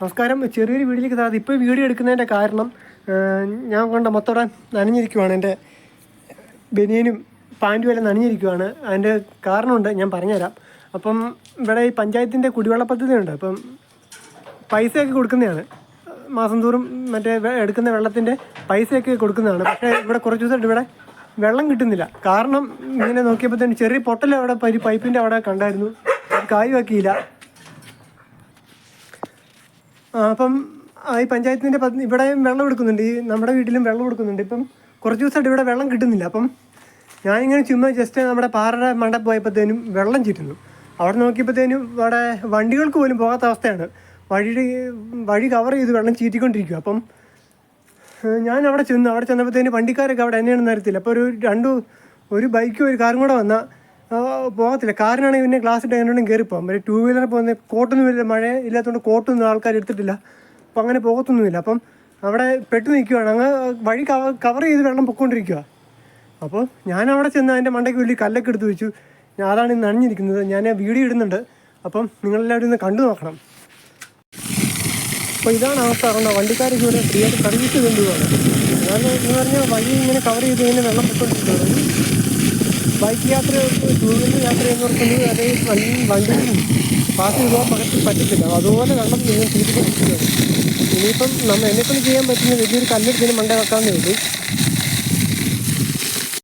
നമസ്കാരം ചെറിയൊരു വീഡിയോയിലേക്ക് താഴെ ഇപ്പോൾ വീഡിയോ എടുക്കുന്നതിന്റെ കാരണം ഞാൻ കണ്ട മൊത്തോടെ നനഞ്ഞിരിക്കുവാണ്. എന്റെ ബനിയനും പാന്റും എല്ലാം നനഞ്ഞിരിക്കുവാണ്. അതിന്റെ കാരണമുണ്ട് ഞാൻ പറഞ്ഞുതരാം. അപ്പം ഇവിടെ ഈ പഞ്ചായത്തിന്റെ കുടിവെള്ള പദ്ധതി ഉണ്ട്. അപ്പം പൈസയൊക്കെ കൊടുക്കുന്നതാണ്. മാസം തോറും മറ്റേ എടുക്കുന്ന വെള്ളത്തിന്റെ പൈസയൊക്കെ കൊടുക്കുന്നതാണ്. പക്ഷേ ഇവിടെ കുറച്ച് ദിവസമായിട്ട് ഇവിടെ വെള്ളം കിട്ടുന്നില്ല. കാരണം ഇങ്ങനെ നോക്കിയപ്പോൾ തന്നെ ചെറിയ പൊട്ടൽ അവിടെ പൈപ്പിന്റെ അവിടെ കണ്ടായിരുന്നു. അത് കാര്യമാക്കിയില്ല. ആ, അപ്പം ഈ പഞ്ചായത്തിന്റെ ഇവിടെ വെള്ളം എടുക്കുന്നുണ്ട്. ഈ നമ്മുടെ വീട്ടിലും വെള്ളം എടുക്കുന്നുണ്ട് ഇപ്പം കുറച്ച് ദിവസമായിട്ട് ഇവിടെ വെള്ളം കിട്ടുന്നില്ല. അപ്പം ഞാനിങ്ങനെ ചുമ്മാ ജസ്റ്റ് നമ്മുടെ പാറയുടെ മണ്ട പോയപ്പോഴത്തേനും വെള്ളം ചുറ്റുന്നു. അവിടെ നോക്കിയപ്പോഴത്തേനും ഇവിടെ വണ്ടികൾക്ക് പോലും പോകാത്ത അവസ്ഥയാണ്. വഴി വഴി കവർ ചെയ്ത് വെള്ളം ചീറ്റിക്കൊണ്ടിരിക്കുക അപ്പം ഞാൻ അവിടെ ചെന്നു. അവിടെ ചെന്നപ്പോഴത്തേനും വണ്ടിക്കാരൊക്കെ അവിടെ എന്നെയാണെന്ന് അറിയത്തില്ല. അപ്പോൾ ഒരു രണ്ടു ഒരു ബൈക്കും ഒരു കാറും കൂടെ വന്നാൽ പോകത്തില്ല. കാറിനാണെങ്കിൽ പിന്നെ ഗ്ലാസ് ഇട്ട് എങ്ങനെയും പോകാം ഒരു ടൂ വീലർ പോകുന്ന കോട്ടൊന്നും വരില്ല മഴ ഇല്ലാത്തതുകൊണ്ട് കോട്ടൊന്നും ആൾക്കാർ എടുത്തിട്ടില്ല. അപ്പം അങ്ങനെ പോകത്തൊന്നുമില്ല. അപ്പം അവിടെ പെട്ടു നിൽക്കുകയാണ് അങ്ങ് വഴി കവർ കവർ ചെയ്ത് വെള്ളം പൊക്കോണ്ടിരിക്കുക അപ്പോൾ ഞാൻ അവിടെ ചെന്ന് അതിന്റെ മണ്ടയ്ക്ക് വലിയ കല്ലൊക്കെ എടുത്ത് വെച്ചു. ഞാൻ അതാണ് ഇന്ന് നനഞ്ഞിരിക്കുന്നത്. ഞാൻ വീഡിയോ ഇടുന്നുണ്ട്. അപ്പം നിങ്ങളെല്ലാവരും ഇന്ന് കണ്ടു നോക്കണം. അപ്പോൾ ഇതാണ് അവസ്ഥ. പറഞ്ഞാൽ വണ്ടിക്കാരൊക്കെ ഇവിടെ ഫ്രീ ആയിട്ട് സർവീസ് കൊണ്ടുപോവാണ് അതായത് എന്ന് പറഞ്ഞാൽ വഴി ഇങ്ങനെ കവർ ചെയ്ത് ഇങ്ങനെ വെള്ളം പൊയ്ക്കൊണ്ടിരിക്കുകയാണ് ബൈക്ക് യാത്ര ടൂ വീലർ യാത്ര ചെയ്യുന്നവർക്കൊന്നും അതേ വണ്ടി വണ്ടിയും പാസ് ചെയ്ത് പറ്റി പറ്റത്തില്ല. അതുപോലെ വെള്ളം നിങ്ങൾ തിരിച്ചു ഇനിയിപ്പം നമ്മൾ എന്നെക്കൊണ്ട് ചെയ്യാൻ പറ്റുന്ന വലിയൊരു കല്ലെടുത്തിന് മണ്ട വെക്കാമെന്നേ ഉള്ളൂ.